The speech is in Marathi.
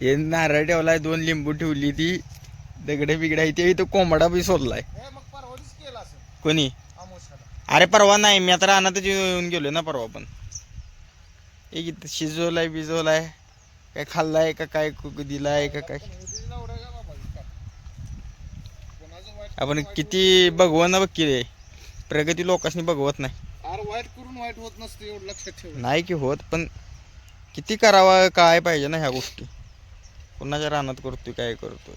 हे नारळ ठेवलाय दोन लिंबू ठेवली ती. दगडे बिगडे ते इथं कोंबडा बी सोडलाय. कोणी? अरे परवा नाही मी आता रानातच येऊन गेलो ना परवा पण. एक इथं शिजवलाय बिजवलाय. काय खाल्लाय का काय कुक दिलाय का काय? आपण किती बघवं बघ की रे. प्रगती लोकांनी बघवत नाही. होत- अरे वाईट करून वाईट होत नसतं एवढं लक्षात ठेव. नाही की होत पण किती करावा काय पाहिजे ना ह्या गोष्टी. कुणाच्या रानात करतोय काय करतोय?